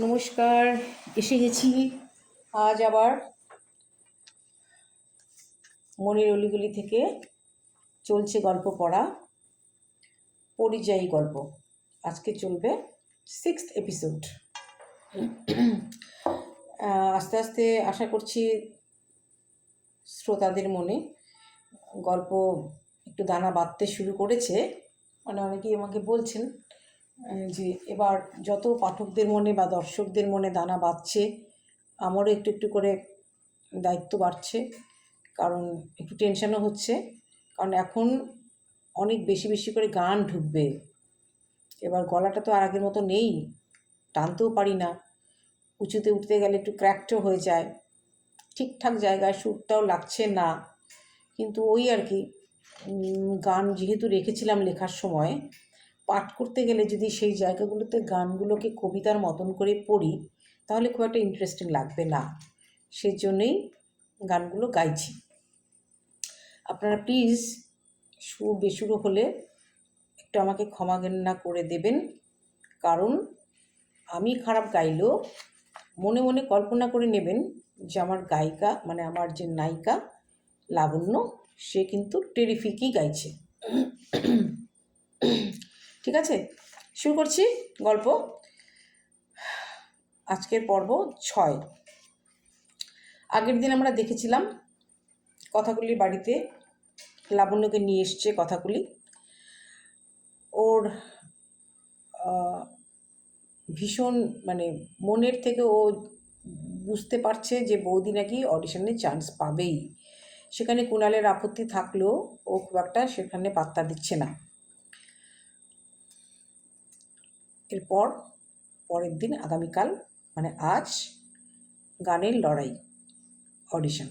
নমস্কার, এসে গেছি। আজ আবার মনের অলিগুলি থেকে চলছে গল্প পড়া, পরিযায়ী গল্প। আজকে চলবে সিক্সথ এপিসোড আস্তে আস্তে আশা করছি শ্রোতাদের মনে গল্প একটু দানা বাঁধতে শুরু করেছে। মানে অনেকেই আমাকে বলছেন যে এবার যত পাঠকদের মনে বা দর্শকদের মনে দানা বাঁধছে, আমারও একটু একটু করে দায়িত্ব বাড়ছে, কারণ একটু টেনশানও হচ্ছে। কারণ এখন অনেক বেশি বেশি করে গান ঢুকবে। এবার গলাটা তো আর আগের মতো নেই, টানতেও পারি না। উঁচুতে উঠতে গেলে একটু ক্র্যাকটও হয়ে যায়। ঠিকঠাক জায়গায় সুরটাও লাগছে না। কিন্তু ওই আর কি গান যেহেতু রেখেছিলাম লেখার সময় পাঠ করতে গেলে যদি সেই জায়গাগুলোতে গানগুলোকে কবিতার মতন করে পড়ি, তাহলে খুব একটা ইন্টারেস্টিং লাগবে না। সেজন্যই গানগুলো গাইছি। আপনারা প্লিজ সুর বেসুরো হলে একটু আমাকে ক্ষমা ঘেন্না করে দেবেন। কারণ আমি খারাপ গাইলেও মনে মনে কল্পনা করে নেবেন যে আমার গায়িকা মানে আমার যে নায়িকা লাবণ্য, সে কিন্তু টেরিফিকই গাইছে। ঠিক আছে? শুরু করছি গল্প। আজকের পর্ব ছয়। আগের দিন আমরা দেখেছিলাম কথাগুলি বাড়িতে লাবণ্যকে নিয়ে এসছে কথাগুলি। ওর ভীষণ মানে মনের থেকে ও বুঝতে পারছে যে বৌদি নাকি অডিশনে চান্স পাবেই। সেখানে কুণালের আপত্তি থাকলেও ও খুব একটা সেখানে পাত্তা দিচ্ছে না। এরপর পরের দিন আগামীকাল মানে আজ, গানের লড়াই অডিশন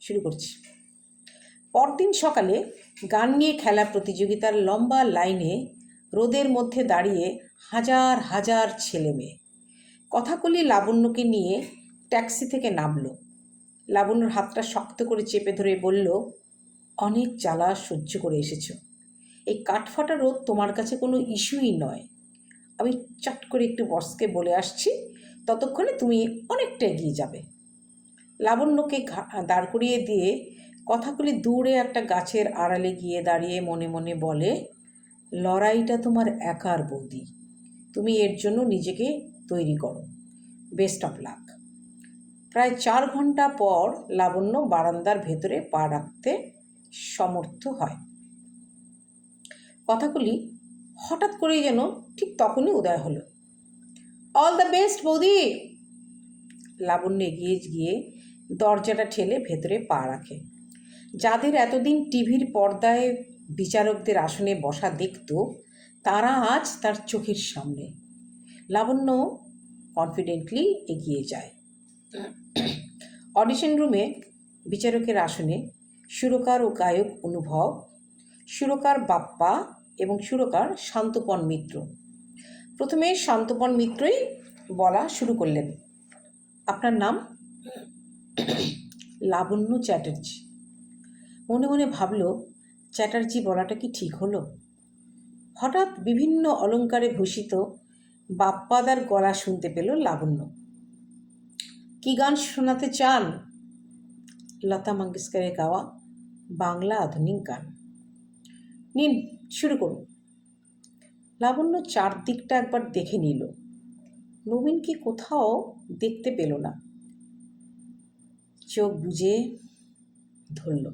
শুরু করছি। পরদিন সকালে গান নিয়ে খেলা প্রতিযোগিতার লম্বা লাইনে রোদের মধ্যে দাঁড়িয়ে হাজার হাজার ছেলে মেয়ে। কথাকলি লাবণ্যকে নিয়ে ট্যাক্সি থেকে নামলো। লাবণ্যর হাতটা শক্ত করে চেপে ধরে বলল, অনেক জ্বালা সহ্য করে এসেছ। এই কাঠফাটা রোদ তোমার কাছে কোনো ইস্যুই নয়। আমি চট করে একটু বসকে বলে আসছি, ততক্ষণে তুমি অনেকটা এগিয়ে যাবে। লাবণ্যকে দাঁড় করিয়ে দিয়ে কথাগুলি দূরে একটা গাছের আড়ালে গিয়ে দাঁড়িয়ে মনে মনে বলে, লড়াইটা তোমার একার বৌদি। তুমি এর জন্য নিজেকে তৈরি করো। Best of luck. প্রায় চার ঘণ্টা পর লাবণ্য বারান্দার ভেতরে পা রাখতে সমর্থ হয়। কথাগুলি হঠাৎ করেই যেন ঠিক তখনই উদয় হলো। অল দ্য বেস্ট বৌদি! লাবণ্য এগিয়ে গিয়ে দরজাটা ঠেলে ভেতরে পা রাখে। যাদের এতদিন টিভির পর্দায় বিচারকদের আসনে বসা দেখত, তারা আজ তার চোখের সামনে। লাবণ্য কনফিডেন্টলি এগিয়ে যায়। অডিশন রুমে বিচারকের আসনে সুরকার ও গায়ক অনুভব, সুরকার বাপ্পা এবং সুরকার শান্তপন মিত্র। প্রথমে শান্তপন মিত্রই বলা শুরু করলেন। আপনার নাম? লাবণ্য চ্যাটার্জি। মনে মনে ভাবল, চ্যাটার্জি বলাটা কি ঠিক হলো? হঠাৎ বিভিন্ন অলঙ্কারে ভূষিত বাপ্পাদার গলা শুনতে পেল লাবণ্য। কি গান শোনাতে চান? লতা মঙ্গেশকরের গাওয়া বাংলা আধুনিক গান। নিন, শুরু করুন। লাবণ্য চারদিকটা একবার দেখে নিল। নবীনকে কোথাও দেখতে পেল না। চোখ বুজে ধরল।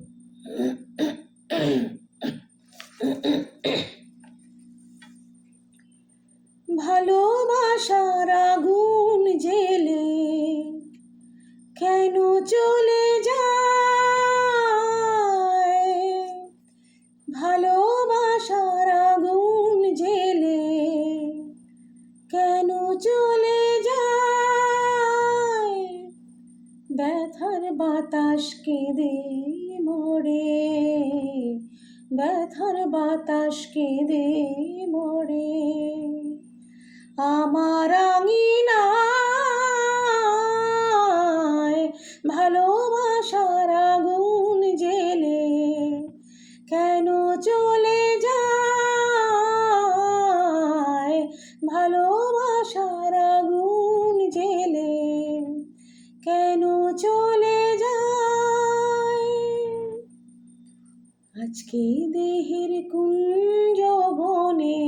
ভালোবাসার আগুন জেলে কেন চলে যায়? চলে যায়। ব্যথার বাতাস কেঁদে মরে। ব্যথার বাতাস কেঁদে মরে। আমার আঙিনায় ভালোবাসার আজকে দেহের কুঞ্জ বনে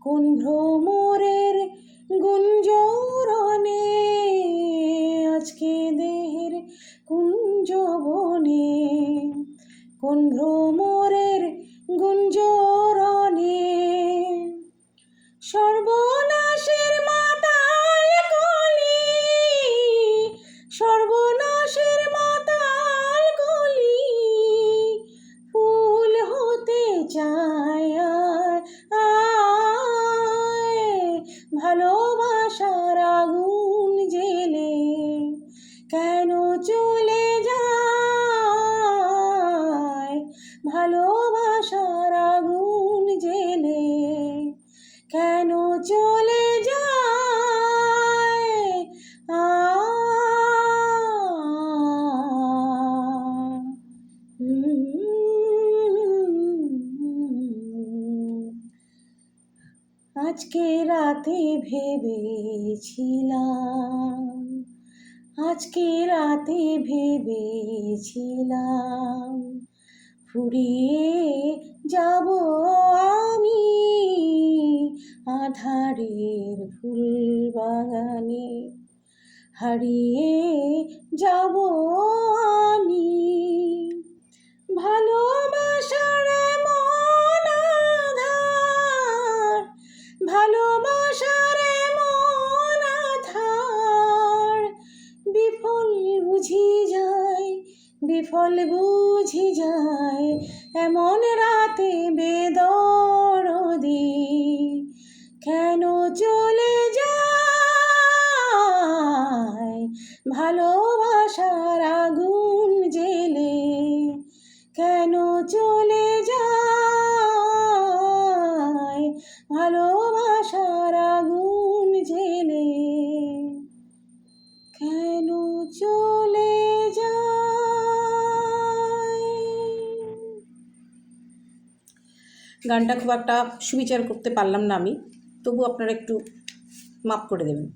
কোন ভ্রমরের গুঞ্জরণে? আজকে দেহের কুঞ্জ বনে কোন ভ্রমরের গুঞ্জরণে? সর্বনাশের আজকে রাতে ভেবেছিলাম, আজকে রাতে ভেবেছিলাম ফুরিয়ে যাব আমি আধারের ফুল বাগানে হারিয়ে যাব আমি ভালোবাসার মন আধার ভালোবাসার মন আধার। বিফল বুঝি যায় বিফল বুঝি যায় এমন রাতে গানটা খুব একটা সুবিচার করতে পারলাম না আমি। তবু আপনারা একটু মাপ করে দেবেন।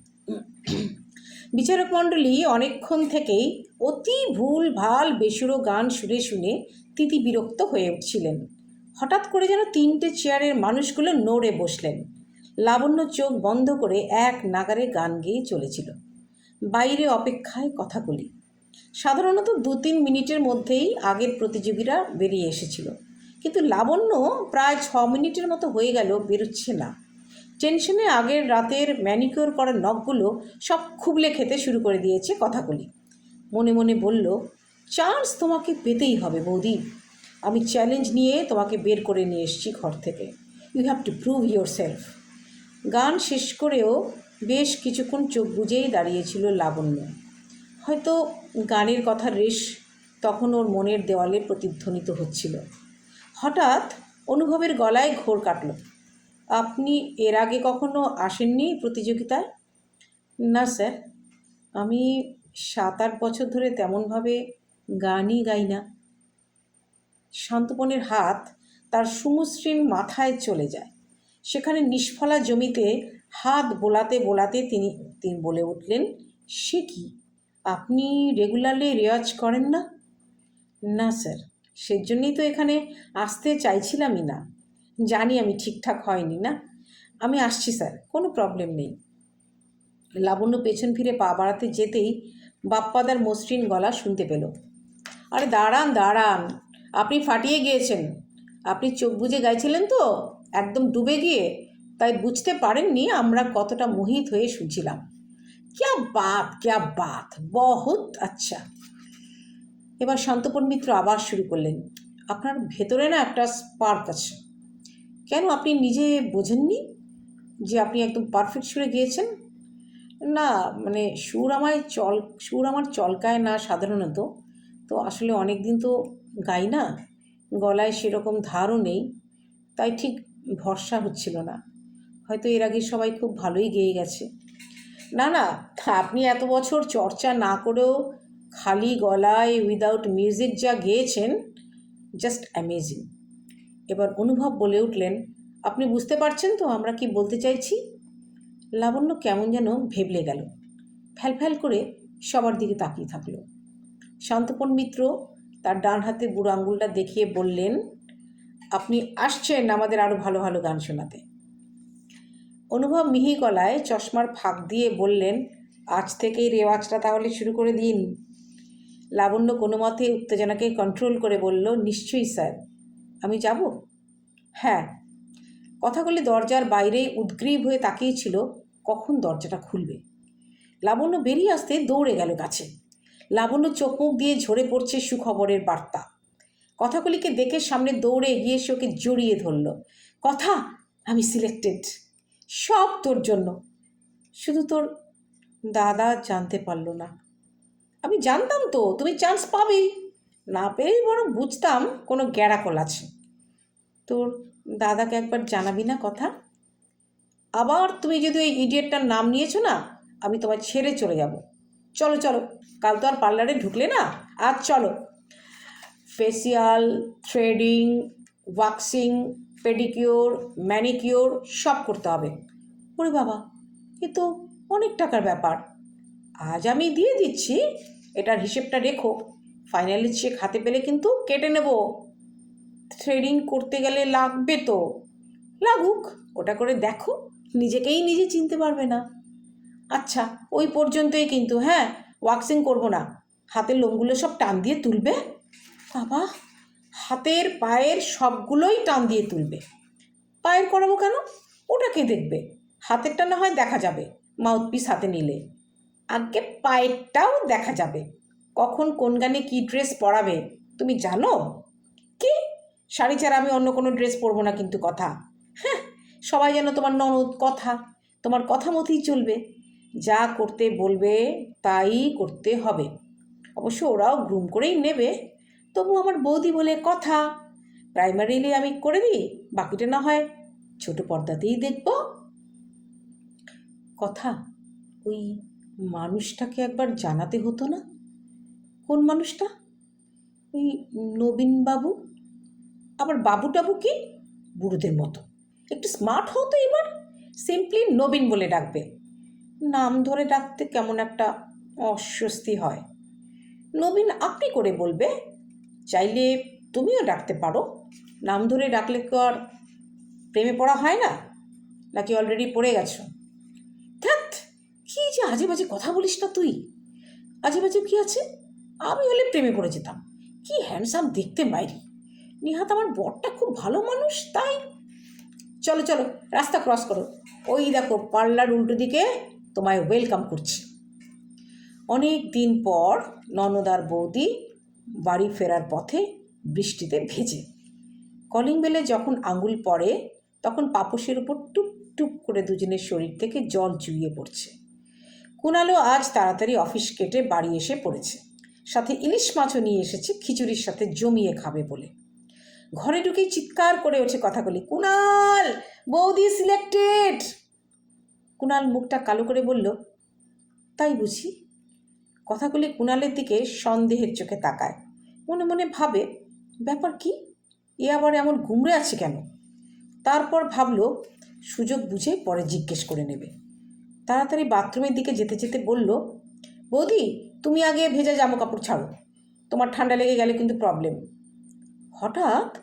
বিচারক মণ্ডলী অনেকক্ষণ থেকেই অতি ভুল, ভালো, বেসুরো গান শুনে শুনে তিতি বিরক্ত হয়ে উঠছিলেন। হঠাৎ করে যেন তিনটে চেয়ারের মানুষগুলো নড়ে বসলেন। লাবণ্য চোখ বন্ধ করে এক নাগারে গান গেয়ে চলেছিল। বাইরে অপেক্ষায় কথাগুলি সাধারণত দু তিন মিনিটের মধ্যেই আগের প্রতিযোগীরা বেরিয়ে এসেছিল। কিন্তু লাবণ্য প্রায় ছ মিনিটের মতো হয়ে গেল, বেরোচ্ছে না। টেনশনে আগের রাতের ম্যানিকিওর করা নখগুলো সব খুবলে খেতে শুরু করে দিয়েছে কথাগুলি। মনে মনে বলল, চান্স তোমাকে পেতেই হবে বৌদি। আমি চ্যালেঞ্জ নিয়ে তোমাকে বের করে নিয়ে এসেছি ঘর থেকে। You have to prove your self গান শেষ করেও বেশ কিছুক্ষণ চোখ বুজেই দাঁড়িয়েছিল লাবণ্য। হয়তো গানের কথা রেশ তখন ওর মনের দেওয়ালে প্রতিধ্বনিত হচ্ছিল। হঠাৎ অনুভবের গলায় ঘোর কাটল। আপনি এর আগে কখনো আসেননি প্রতিযোগিতায়? না, স্যার। আমি সাত আট বছর ধরে তেমনভাবে গানই গাই না। শান্তপনের হাত তার সুমসৃণ মাথায় চলে যায়। সেখানে নিষ্ফলা জমিতে হাত বোলাতে বোলাতে তিনি তিনি বলে উঠলেন, সে কি? আপনি রেগুলারলি রেওয়াজ করেন না? না, স্যার। সেজন্যই তো এখানে আসতে চাইছিলামই না। জানি আমি ঠিকঠাক হয়নি, না? আমি আসছি, স্যার, কোনো প্রবলেম নেই। লাবণ্য পেছন ফিরে পা বাড়াতে যেতেই বাপ্পাদার মসৃণ গলা শুনতে পেল। আরে দাঁড়ান দাঁড়ান, আপনি ফাটিয়ে গিয়েছেন। আপনি চোখ বুজে গাইছিলেন তো, একদম ডুবে গিয়ে। তাই বুঝতে পারেননি আমরা কতটা মোহিত হয়ে শুনছিলাম। ক্যা বাত ক্যা বাত, বহুত আচ্ছা। এবার শান্তপন মিত্র আবার শুরু করলেন, আপনার ভেতরে না একটা স্পার্ক আছে। কেন আপনি নিজে বোঝেননি যে আপনি একদম পারফেক্ট সুরে গিয়েছেন? না মানে সুর আমায় চল, সুর আমার চলকায় না সাধারণত। তো আসলে অনেক দিন তো গাই না, গলায় সেরকম ধারও নেই, তাই ঠিক ভরসা হচ্ছিল না। হয়তো এর আগে সবাই খুব ভালোই গেয়ে গেছে। না না, আপনি এত বছর চর্চা না করেও খালি গলায় উইদাউট মিউজিক যা গেয়েছেন জাস্ট অ্যামেজিং এবার অনুভব বলে উঠলেন, আপনি বুঝতে পারছেন তো আমরা কি বলতে চাইছি? লাবণ্য কেমন যেন ভেবলে গেল। ফ্যাল ফ্যাল করে সবার দিকে তাকিয়ে থাকল। শান্তপন মিত্র তার ডান হাতে বুড়ো আঙ্গুলটা দেখিয়ে বললেন, আপনি আসছেন আমাদের আরও ভালো ভালো গান শোনাতে। অনুভব মিহি গলায় চশমার ফাঁক দিয়ে বললেন, আজ থেকেই রেওয়াজটা তাহলে শুরু করে দিন। লাবণ্য কোনো মতে উত্তেজনাকে কন্ট্রোল করে বলল, নিশ্চয়ই স্যার। আমি যাব? হ্যাঁ। কথাগুলি দরজার বাইরে উদ্গ্রীব হয়ে তাকিয়েছিল, কখন দরজাটা খুলবে? লাবণ্য বেরিয়ে আসতে দৌড়ে গেল কাছে। লাবণ্য চোখ মুখ দিয়ে ঝরে পড়ছে সুখবরের বার্তা। কথাগুলিকে দেখে সামনে দৌড়ে এগিয়ে সে ওকে জড়িয়ে ধরল, কথা, আমি সিলেক্টেড সব তোর জন্য। শুধু তোর দাদা জানতে পারল না। আমি জানতাম তো, তুমি চান্স পাবেই। না পেলেই বরং বুঝতাম কোনো গ্যাড়াকল আছে। তোর দাদাকে একবার জানাবি না কথা? আবার তুমি যদি ওই ইডিয়েটটার নাম নিয়েছো না, আমি তোমায় ছেড়ে চলে যাব। চলো চলো, কাল তো আর পার্লারে ঢুকলে না? আজ চলো। Facial threading waxing pedicure manicure সব করতে হবে। ওরে বাবা, এ তো অনেক টাকার ব্যাপার। আজ আমি দিয়ে দিচ্ছি। এটার হিসেবটা রেখো। ফাইনালি চেক হাতে পেলে কিন্তু কেটে নেব। থ্রেডিং করতে গেলে লাগবে তো। লাগুক, ওটা করে দেখো। নিজেকেই নিজে চিনতে পারবে না। আচ্ছা ওই পর্যন্তই কিন্তু হ্যাঁ? ওয়াক্সিং করব না। হাতের লোমগুলো সব টান দিয়ে তুলবে। বাবা, হাতের, পায়ের সবগুলোই টান দিয়ে তুলবে। পায়ের করাবো কেন? ওটা কে দেখবে। হাতেরটা না হয় দেখা যাবে। মাউথপিস হাতে নিলে। আগে পায়েরটাও দেখা যাবে। কখন কোন গানে কী ড্রেস পরাবে, তুমি জানো? কি? শাড়ি ছাড়া আমি অন্য কোনো ড্রেস পরবো না কিন্তু কথা। হ্যাঁ সবাই যেন তোমার ননদ কথা, তোমার কথা মতোই চলবে। যা করতে বলবে তাই করতে হবে। অবশ্য ওরাও গ্রুম করেই নেবে। তবু আমার বৌদি বলে কথা প্রাইমারিলি আমি করে দিই, বাকিটা না হয় ছোট পর্দাতেই দেখব। কথা, ওই মানুষটাকে একবার জানাতে হতো না? কোন মানুষটা? ওই নবীনবাবু? আবার বাবু টাবু কি? বুড়োদের মতো। একটু স্মার্ট হতো এবার। সিম্পলি নবীন বলে ডাকবে। নাম ধরে ডাকতে কেমন একটা অস্বস্তি হয়। নবীন আপনি করে বলবে, চাইলে তুমিও ডাকতে পারো। নাম ধরে ডাকলে তো আর প্রেমে পড়া হয় না? নাকি অলরেডি পড়ে গেছো? কী যে আজে বাজে কথা বলিস না তুই? আজে বাজে কী আছে? আমি হলে প্রেমে পড়ে যেতাম। কি হ্যান্ডসাম দেখতে মাইরি। নিহাত আমার বরটা খুব ভালো মানুষ, তাই। চলো চলো, রাস্তা ক্রস করো। ওই দেখো পার্লার উল্টো দিকে তোমায় ওয়েলকাম করছি। অনেক দিন পর ননদার বৌদি বাড়ি ফেরার পথে বৃষ্টিতে ভেজে। কলিং বেলে যখন আঙুল পড়ে, তখন পাপসের উপর টুপ টুপ করে দুজনের শরীর থেকে জল চুইয়ে পড়ছে। কুণালও আজ তাড়াতাড়ি অফিস কেটে বাড়ি এসে পড়েছে। সাথে ইলিশ মাছও নিয়ে এসেছে, খিচুড়ির সাথে জমিয়ে খাবে বলে। ঘরে ঢুকেই চিৎকার করে ওঠে কথাগুলি কুণাল বৌদি সিলেক্টেড! কুণাল মুখটা কালো করে বলল, তাই বুঝি? কথাগুলি কুণালের দিকে সন্দেহের চোখে তাকায়। মনে মনে ভাবে, ব্যাপার কি? এ আবার এমন গুমড়ে আছে কেন? তারপর ভাবলো, সুযোগ বুঝে পরে জিজ্ঞেস করে নেবে। তাড়াতাড়ি বাথরুমের দিকে যেতে যেতে বলল, বৌদি, তুমি আগে ভেজা জামা কাপড় ছাড়ো। তোমার ঠান্ডা লেগে গেলে কিন্তু প্রবলেম হঠাৎ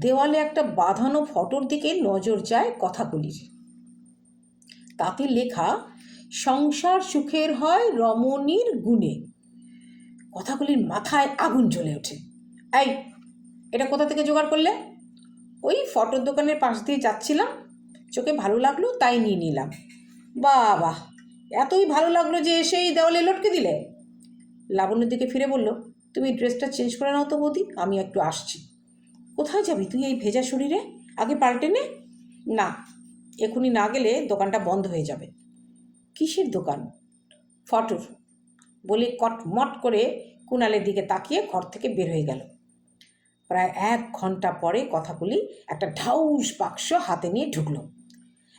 দেওয়ালে একটা বাঁধানো ফটোর দিকে নজর যায় কথাগুলির। তাতে লেখা, সংসার সুখের হয় রমণীর গুণে। কথাগুলির মাথায় আগুন জ্বলে ওঠে। এই, এটা কোথা থেকে জোগাড় করলে? ওই ফটোর দোকানের পাশ দিয়ে যাচ্ছিলাম। চোখে ভালো লাগল, তাই নিয়ে নিলাম। বাহ এতই ভালো লাগল যে এসে এই দেওয়ালে লটকে দিলে। লাবণ্যর দিকে ফিরে বলল, তুমি ড্রেসটা চেঞ্জ করে নাও তো বৌদি, আমি একটু আসছি। কোথায় যাবি তুই এই ভেজা শরীরে? আগে পাল্টে নে। না এখনই না গেলে দোকানটা বন্ধ হয়ে যাবে। কিসের দোকান? ফটোর। বলে কটমট করে কুণালের দিকে তাকিয়ে ঘর থেকে বের হয়ে গেল। প্রায় এক ঘণ্টা পরে কথাগুলি একটা ঢাউস বাক্স হাতে নিয়ে ঢুকলো।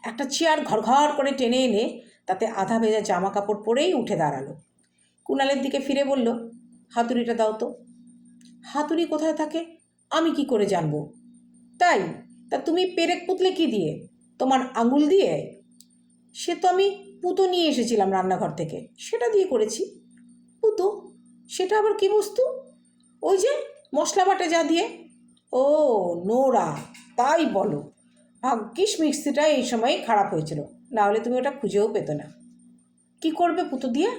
একটা চেয়ার ঘর ঘর করে টেনে এনে তাতে আধা ভেজা জামা কাপড় পরেই উঠে দাঁড়াল। কুণালের দিকে ফিরে বলল, হাতুড়িটা দাও তো। হাতুড়ি কোথায় থাকে? আমি কি করে জানব? তাই? তা তুমি পেরেক পুতলে কি দিয়ে? তোমার আঙুল দিয়ে? সে তো আমি পুতো নিয়ে এসেছিলাম রান্নাঘর থেকে। সেটা দিয়ে করেছি। পুতো? সেটা আবার কি বস্তু? ওই যে মশলা বাটে যা দিয়ে? ও নোরা তাই বলো। ভাগ্যিস মিক্সিটা এই সময় খারাপ হয়েছিল। নাহলে তুমি ওটা খুঁজেও পেতো না। কি করবে পুতো দিয়ে?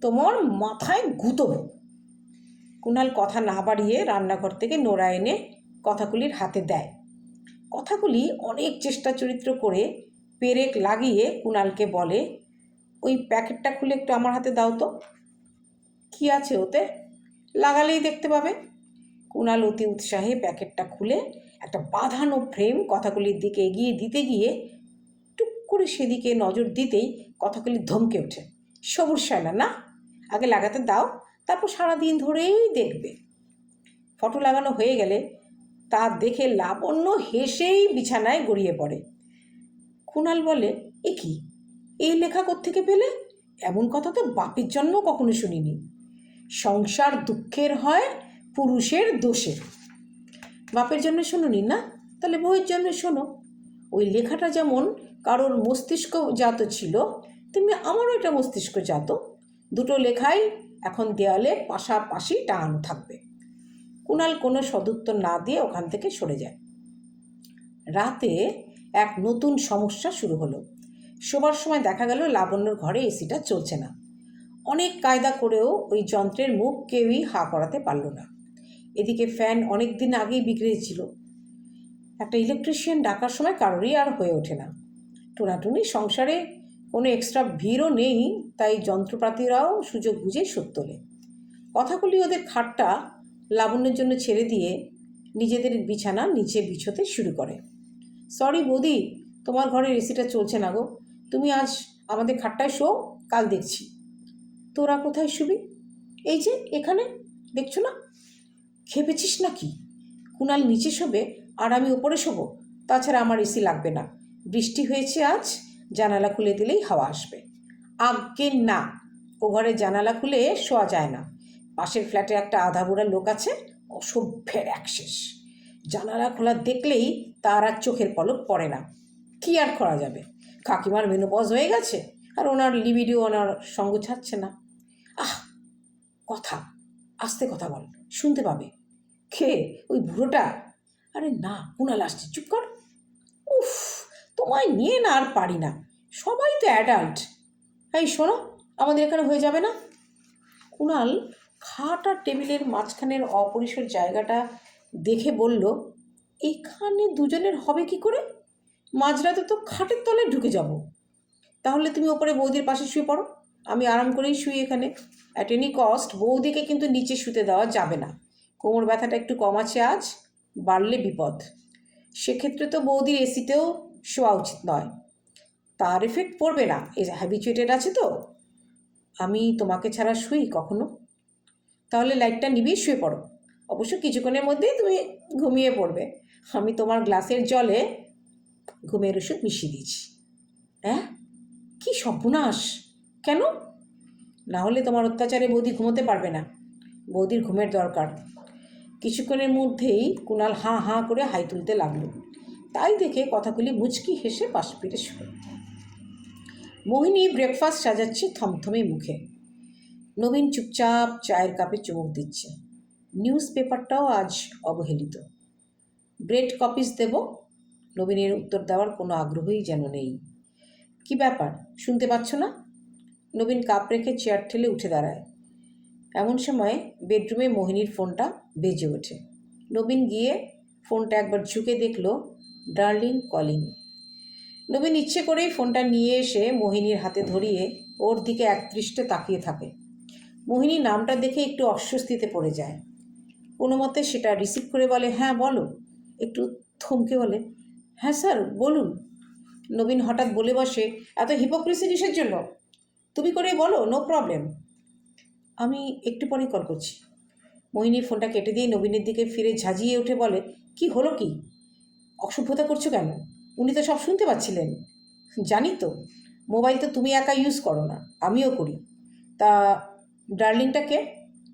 তোমার মাথায় গুঁতবো কুণাল কথা না বাড়িয়ে রান্নাঘর থেকে নোড়া এনে কথাগুলির হাতে দেয়। কথাগুলি অনেক চেষ্টা চরিত্র করে পেরেক লাগিয়ে কুণালকে বলে, ওই প্যাকেটটা খুলে একটু আমার হাতে দাও তো। কি আছে ওতে? লাগালেই দেখতে পাবে। কুণাল অতি উৎসাহে প্যাকেটটা খুলে একটা বাঁধানো ফ্রেম কথাগুলির দিকে এগিয়ে দিতে গিয়ে টুক করে সেদিকে নজর দিতেই কথাগুলি ধমকে ওঠে। সবুজ শায়লা না? আগে লাগাতে দাও, তারপর সারাদিন ধরেই দেখবে। ফটো লাগানো হয়ে গেলে তা দেখে লাবণ্য হেসেই বিছানায় গড়িয়ে পড়ে। কুণাল বলে, এ কি? এই লেখা থেকে পেলে? এমন কথা তো বাপের জন্ম কখনো শুনিনি। সংসার দুঃখের হয়, পুরুষের দোষের। বাপের জন্য শুনুনি না? তাহলে বইয়ের জন্য শোনো। ওই লেখাটা যেমন কারোর মস্তিষ্ক জাত ছিল, তেমনি আমারও এটা মস্তিষ্ক জাত। দুটো লেখাই এখন দেয়ালে পাশাপাশি টাঙানো থাকবে। কুণাল কোনো সদুত্তর না দিয়ে ওখান থেকে সরে যায়। রাতে এক নতুন সমস্যা শুরু হলো। শোবার সময় দেখা গেল লাবণ্যর ঘরে এসিটা চলছে না। অনেক কায়দা করেও ওই যন্ত্রের মুখ কেউই হা করাতে পারল না। এদিকে ফ্যান অনেক দিন আগেই বিগড়েছিল একটা ইলেকট্রিশিয়ান ডাকার সময় কারোরই আর হয়ে ওঠে না। টোনাটুনি সংসারে কোনো এক্সট্রা ভিড়ও নেই, তাই যন্ত্রপাতিরাও সুযোগ বুঝেই শোধ তোলে। কথাগুলি ওদের খাটটা লাবণ্যের জন্য ছেড়ে দিয়ে নিজেদের বিছানা নিচে বিছোতে শুরু করে। সরি বৌদি, তোমার ঘরের এসিটা চলছে না গো। তুমি আজ আমাদের খাটটায় শো, কাল দেখছি। তোরা কোথায় শুবি? এই যে, এখানে, দেখছ না? খেপেছিস নাকি? কুনাল নিচে শোবে আর আমি ওপরে শোবো। তাছাড়া আমার এসি লাগবে না। বৃষ্টি হয়েছে আজ, জানালা খুলে দিলেই হাওয়া আসবে। আজ্ঞে না। ও ঘরে জানালা খুলে শোয়া যায় না। পাশের ফ্ল্যাটে একটা আধা বুড়া লোক আছে, অসভ্যের অ্যাক্সেস জানালা খোলা দেখলেই তার আর চোখের পলক পড়ে না। কি আর করা যাবে? কাকিমার মেনোপজ হয়ে গেছে আর ওনার লিবিডিও ওনার সঙ্গ ছাড়ছে না। আহ, কথা। আস্তে কথা বল। শুনতে পাবে। কে? ওই বুড়োটা? আরে না কুণাল আসছে, চুপ কর। উফ, তোমায় নিয়ে না আর পারি না। সবাই তো অ্যাডাল্ট এই শোনো, আমাদের এখানে হয়ে যাবে না। কুণাল খাট আর টেবিলের মাঝখানের অপরিসর জায়গাটা দেখে বলল, এখানে দুজনের হবে কি করে? মাঝরাতে তো খাটের তলায় ঢুকে যাব। তাহলে তুমি ওপরে বৌদির পাশে শুয়ে পড়ো। আমি আরাম করেই শুই এখানে। অ্যাট এনি কস্ট বৌদিকে কিন্তু নিচে শুতে দেওয়া যাবে না। কোমর ব্যথাটা একটু কম আছে আজ, বাড়লে বিপদ। সেক্ষেত্রে তো বৌদির এসিতেও শোয়া উচিত নয়। তার এফেক্ট পড়বে না। এ হ্যাবিচুয়েটেড আছে তো। আমি তোমাকে ছাড়া শুই কখনো। তাহলে লাইটটা নিবিয়ে শুয়ে পড়ো। অবশ্য কিছুক্ষণের মধ্যেই তুমি ঘুমিয়ে পড়বে। আমি তোমার গ্লাসের জলে ঘুমের ওষুধ মিশিয়ে দিয়েছি। হ্যাঁ কী সর্বনাশ! কেন? না হলে তোমার অত্যাচারে বৌদি ঘুমোতে পারবে না। বৌদির ঘুমের দরকার। কিছুক্ষণের মধ্যেই কুণাল হাঁ হাঁ করে হাই তুলতে লাগল। তাই দেখে কথাগুলি মুচকি হেসে পাশ ফিরে শুরু মোহিনী ব্রেকফাস্ট সাজাচ্ছে থমথমে মুখে। নবীন চুপচাপ চায়ের কাপে চুমুক দিচ্ছে। নিউজ পেপারটাও আজ অবহেলিত। ব্রেড কপিস দেব? নবীনের উত্তর দেওয়ার কোনো আগ্রহই যেন নেই। কি ব্যাপার? শুনতে পাচ্ছ না? নবীন কাপ রেখে চেয়ার ঠেলে উঠে দাঁড়ায়। এমন সময় বেডরুমে মোহিনীর ফোনটা বেজে ওঠে। নবীন গিয়ে ফোনটা একবার ঝুঁকে দেখল ডার্লিং কলিং নবীন ইচ্ছে করেই ফোনটা নিয়ে এসে মোহিনীর হাতে ধরিয়ে ওর দিকে একদৃষ্টে তাকিয়ে থাকে। মোহিনী নামটা দেখে একটু অস্বস্তিতে পড়ে যায়। কোনো মতে সেটা রিসিভ করে বলে হ্যাঁ বলো। একটু থমকে বলে হ্যাঁ স্যার বলুন। নবীন হঠাৎ বলে বসে, এত হিপোক্রেসি কিসের জন্য? তুমি করেই বলো নো প্রবলেম আমি একটু পরেই কল করছি। মোহিনী ফোনটা কেটে দিয়ে নবীনের দিকে ফিরে ঝাঁঝিয়ে উঠে বলে, কি হলো কি? অসভ্যতা করছ কেন? উনি তো সব শুনতে পাচ্ছিলেন। জানি তো মোবাইল তো তুমি একা ইউজ করো না, আমিও করি। তা ডার্লিংটা কে?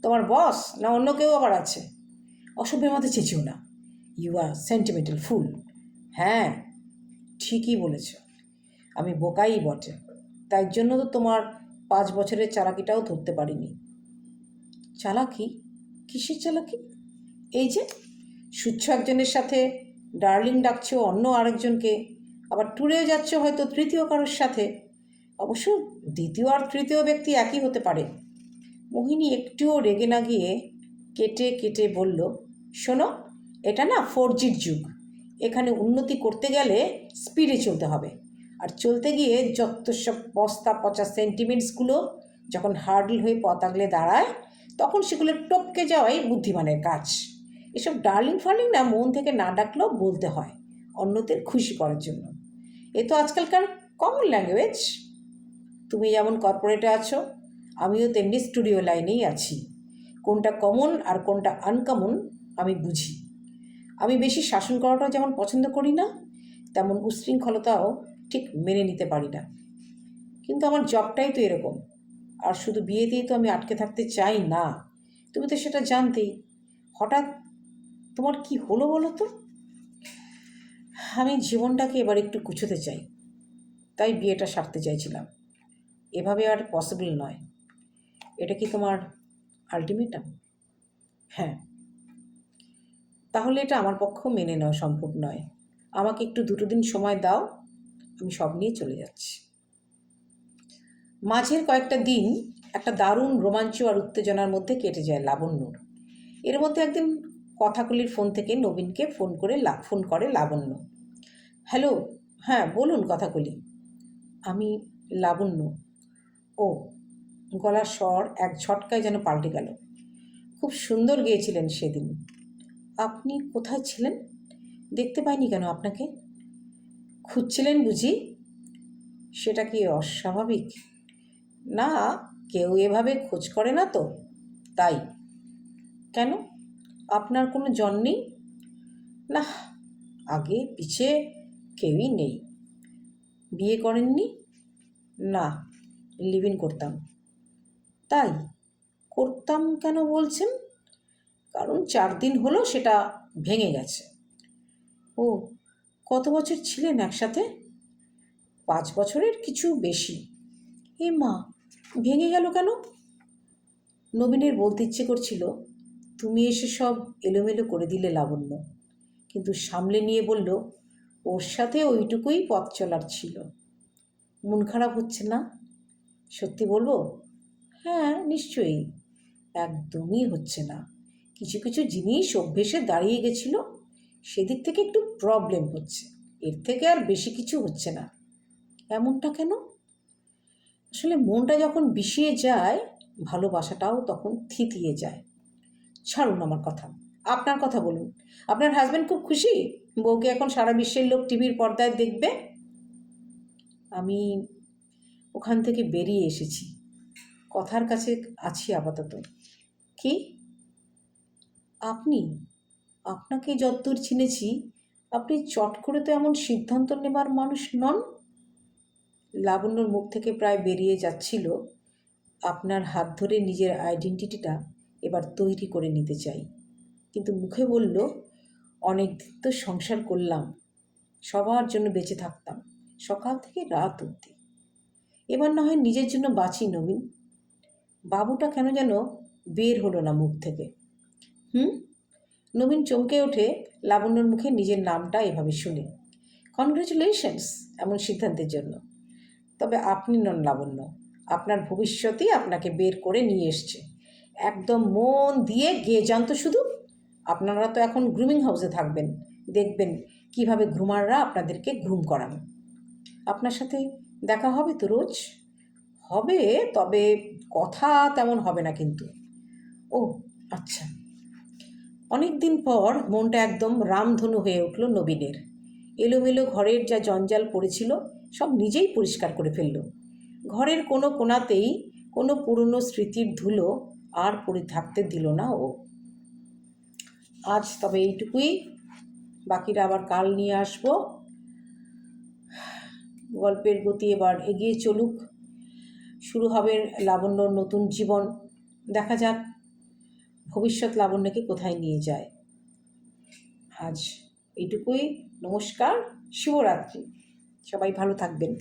তোমার বস না অন্য কেউ আবার আছে? অসভ্যের মতো চেঁচিও না। ইউ আর সেন্টিমেন্টাল ফুল হ্যাঁ ঠিকই বলেছ। আমি বোকাই বটে। তাই জন্য তো তোমার পাঁচ বছরের চালাকিটাও ধরতে পারিনি। চালাকি? কিসের চালাকি? এই যে, সুচ্ছ একজনের সাথে ডার্লিং ডাকছো অন্য আরেকজনকে, আবার ট্যুরেও যাচ্ছ হয়তো তৃতীয় কারোর সাথে। অবশ্য দ্বিতীয় আর তৃতীয় ব্যক্তি একই হতে পারে। মোহিনী একটুও রেগে না গিয়ে কেটে কেটে বলল, শোনো, এটা না ফোর জির যুগ। এখানে উন্নতি করতে গেলে স্পিডে চলতে হবে। আর চলতে গিয়ে যত সব বস্তা পচা সেন্টিমেন্টসগুলো যখন হার্ডল হয়ে পথ আগলে দাঁড়ায়, তখন সেগুলো টপকে যাওয়াই বুদ্ধিমানের কাজ। এসব ডার্লিং ফার্লিং না মন থেকে না ডাকলেও বলতে হয়, অন্যদের খুশি করার জন্য। এ তো আজকালকার কমন ল্যাঙ্গুয়েজ তুমি যেমন কর্পোরেটে আছো, আমিও তেমনি স্টুডিও লাইনেই আছি। কোনটা কমন আর কোনটা আনকমন আমি বুঝি। আমি বেশি শাসন করাটা যেমন পছন্দ করি না, তেমন উশৃঙ্খলতাও ঠিক মেনে নিতে পারি না। কিন্তু আমার জবটাই তো এরকম। আর শুধু বিয়েতেই তো আমি আটকে থাকতে চাই না। তুমি তো সেটা জানতেই। হঠাৎ তোমার কি হলো বলো তো? আমি জীবনটাকে এবার একটু কুছোতে চাই। তাই বিয়েটা সারতে চাইছিলাম। এভাবে আর পসিবল নয়। এটা কি তোমার আলটিমেটাম হ্যাঁ। তাহলে এটা আমার পক্ষেও মেনে নেওয়া সম্ভব নয়। আমাকে একটু দুটো দিন সময় দাও। আমি সব নিয়ে চলে যাচ্ছি। মাঝের কয়েকটা দিন একটা দারুণ রোমাঞ্চ আর উত্তেজনার মধ্যে কেটে যায় লাবণ্যর। এর মধ্যে একদিন কথাগুলির ফোন থেকে নবীনকে ফোন করে ফোন করে লাবণ্য। হ্যালো হ্যাঁ বলুন কথাগুলি আমি, লাবণ্য। ও, গলার স্বর এক ঝটকায় যেন পাল্টে গেল। খুব সুন্দর গেয়েছিলেন সেদিন। আপনি কোথায় ছিলেন? দেখতে পাইনি কেন আপনাকে? খুঁজছিলেন বুঝি? সেটা কি অস্বাভাবিক? না, কেউ এভাবে খোঁজ করে না তো। তাই। কেন? আপনার কোনো জন নেই? না, আগে পিছে কেউই নেই। বিয়ে করেননি? না, লিভ ইন করতাম। তাই? করতাম কেন বলছেন? কারণ চার দিন হলো সেটা ভেঙে গেছে। ও কত বছর ছিলেন একসাথে? পাঁচ বছরের কিছু বেশি। এ মা, ভেঙে গেল কেন? নবীনের বলতে ইচ্ছে করছিল, তুমি এসে সব এলোমেলো করে দিলে লাবণ্য। কিন্তু সামলে নিয়ে বলল, ওর সাথে ওইটুকুই পথ চলার ছিল। মন খারাপ হচ্ছে না? সত্যি বলব? হ্যাঁ নিশ্চয়ই। একদমই হচ্ছে না। কিছু কিছু জিনিস অভ্যেসে দাঁড়িয়ে গেছিল সেদিক থেকে একটু প্রবলেম হচ্ছে। এর থেকে আর বেশি কিছু হচ্ছে না। এমনটা কেন? আসলে মনটা যখন বিষিয়ে যায়, ভালোবাসাটাও তখন থিতিয়ে যায়। ছাড়ুন আমার কথা। আপনার কথা বলুন। আপনার হাজব্যান্ড খুব খুশি? বউকে এখন সারা বিশ্বের লোক টিভির পর্দায় দেখবে? আমি ওখান থেকে বেরিয়ে এসেছি। কথার কাছে আছি আপাতত। কি? আপনি? আপনাকে যতদূর চিনেছি, আপনি চট করে তো এমন সিদ্ধান্ত নেবার মানুষ নন? লাবণ্যর মুখ থেকে প্রায় বেরিয়ে যাচ্ছিল, আপনার হাত ধরে নিজের আইডেন্টিটিটা এবার তৈরি করে নিতে চাই। কিন্তু মুখে বলল, অনেক দিন তো সংসার করলাম, সবার জন্য বেঁচে থাকতাম, সকাল থেকে রাত অবধি। এবার না হয় নিজের জন্য বাঁচি নবীন। বাবুটা কেন যেন বের হলো না মুখ থেকে। হুম? নবীন চমকে ওঠে লাবণ্যর মুখে নিজের নামটা এভাবে শুনে। কনগ্রেচুলেশনস এমন সিদ্ধান্তের জন্য। তবে আপনি নন লাবণ্য। আপনার ভবিষ্যতই আপনাকে বের করে নিয়ে এসছে। একদম মন দিয়ে গিয়ে যান তো শুধু। আপনারা তো এখন গ্রুমিং হাউসে থাকবেন। দেখবেন কীভাবে গ্রুমাররা আপনাদেরকে গ্রুম করান। আপনার সাথে দেখা হবে তো রোজ? হবে, তবে কথা তেমন হবে না কিন্তু। ও আচ্ছা। অনেক দিন পর মনটা একদম রামধনু হয়ে উঠল নবীনের। এলোমেলো ঘরের যা জঞ্জাল পড়েছিল, সব নিজেই পরিষ্কার করে ফেলল। ঘরের কোনো কোণাতেই কোনো পুরনো স্মৃতির ধুলো আর পড়ে থাকতে দিল না ও। আজ তবে এইটুকুই। বাকিরা আবার কাল নিয়ে আসব। গল্পের গতি এবার এগিয়ে চলুক। শুরু হবে লাবণ্যর নতুন জীবন। দেখা যাক ভবিষ্যৎ লাবণ্যকে কোথায় নিয়ে যায়। আজ এটুকুই নমস্কার। শুভরাত্রি। সবাই ভালো থাকবেন।